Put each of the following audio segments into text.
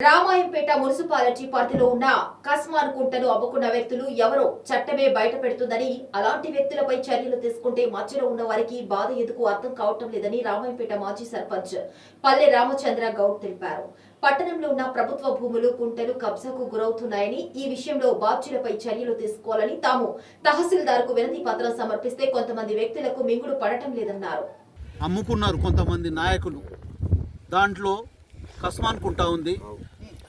Ramayampet municipality పరిధిలో ఉన్న కస్మాన్ కుంటను అమ్ముకున్న వ్యక్తులు ఎవరో చట్టమే బయట పెడుతుందని అలాంటి వ్యక్తులపై చర్యలు తీసుకుంటే మధ్యలో ఉన్న వారికి బాధ ఎందుకు అర్థం కావటం లేదని రామాయంపేట మాజీ సర్పంచ్ పల్లె రామచంద్ర గౌడ్ తెలిపారు. పట్టణంలో ఉన్న ప్రభుత్వ భూములు కుంటలు కబ్జాకు గురవుతున్నాయని ఈ విషయంలో బాధ్యులపై చర్యలు తీసుకోవాలని తాము తహసీల్దార్కు వినతి పత్రం సమర్పిస్తే కొంతమంది వ్యక్తులకు మింగుడు పడటం లేదన్నారు. అమ్ముకున్నారు కొంతమంది నాయకులు. దాంట్లో కస్మాన్ కుంట ఉంది.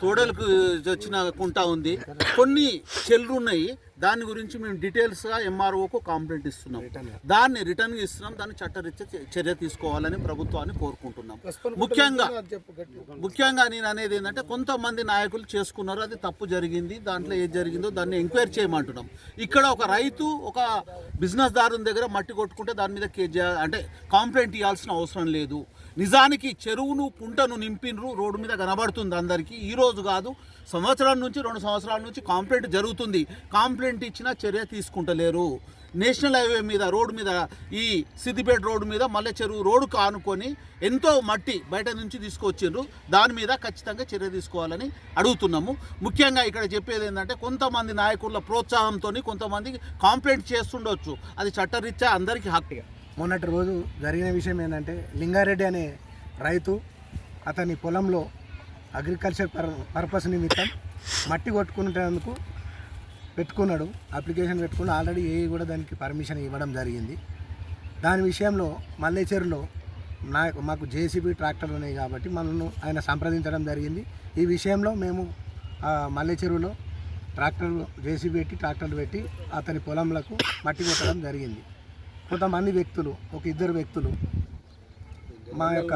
తోడలకు వచ్చిన కుంట ఉంది. కొన్ని చెల్లు ఉన్నాయి దాని గురించి మేము డీటెయిల్స్గా ఎంఆర్ఓకు కంప్లైంట్ ఇస్తున్నాం. దాన్ని రిటర్న్ ఇస్తున్నాం. దాన్ని చట్టరీత్యా చర్య తీసుకోవాలని ప్రభుత్వాన్ని కోరుకుంటున్నాం. ముఖ్యంగా ముఖ్యంగా నేను అనేది ఏంటంటే కొంతమంది నాయకులు చేసుకున్నారు. అది తప్పు జరిగింది. దాంట్లో ఏది జరిగిందో దాన్ని ఎంక్వైరీ చేయమంటున్నాం. ఇక్కడ ఒక రైతు ఒక బిజినెస్ దారుని దగ్గర మట్టి కొట్టుకుంటే దాని మీద కేజీ అంటే కాంప్లైంట్ ఇవ్వాల్సిన అవసరం లేదు. నిజానికి చెరువును కుంటను నింపినరు రోడ్డు మీద కనబడుతుంది అందరికీ. ఈ రోజు కాదు సంవత్సరాల నుంచి రెండు సంవత్సరాల నుంచి కాంప్లైంట్ జరుగుతుంది. కాంప్లైంట్ ఇచ్చినా చర్య తీసుకుంటలేరు. నేషనల్ హైవే మీద రోడ్డు మీద ఈ సిద్దిపేట రోడ్డు మీద మల్లె చెరువు రోడ్డు కానుకొని ఎంతో మట్టి బయట నుంచి తీసుకొచ్చిండ్రు. దాని మీద ఖచ్చితంగా చర్య తీసుకోవాలని అడుగుతున్నాము. ముఖ్యంగా ఇక్కడ చెప్పేది ఏంటంటే కొంతమంది నాయకుల ప్రోత్సాహంతో కొంతమంది కాంప్లైంట్ చేస్తుండొచ్చు. అది చట్టరీత్యా అందరికీ హక్కు. మొన్నటి రోజు జరిగిన విషయం ఏంటంటే లింగారెడ్డి అనే రైతు అతని పొలంలో అగ్రికల్చర్ పర్ పర్పస్ నిమిత్తం మట్టి కొట్టుకునేందుకు పెట్టుకున్నాడు అప్లికేషన్ పెట్టుకుని ఆల్రెడీ ఏ కూడా దానికి పర్మిషన్ ఇవ్వడం జరిగింది. దాని విషయంలో మల్లేచెరులో నా మాకు జేసీబీ ట్రాక్టర్లు ఉన్నాయి కాబట్టి మనను ఆయన సంప్రదించడం జరిగింది. ఈ విషయంలో మేము మల్లెచెరువులో మల్లె చెరువులో ట్రాక్టర్ జేసీబీ పెట్టి ట్రాక్టర్లు పెట్టి అతని పొలంలకు మట్టి కొట్టడం జరిగింది. కొంతమంది వ్యక్తులు ఒక ఇద్దరు వ్యక్తులు మా యొక్క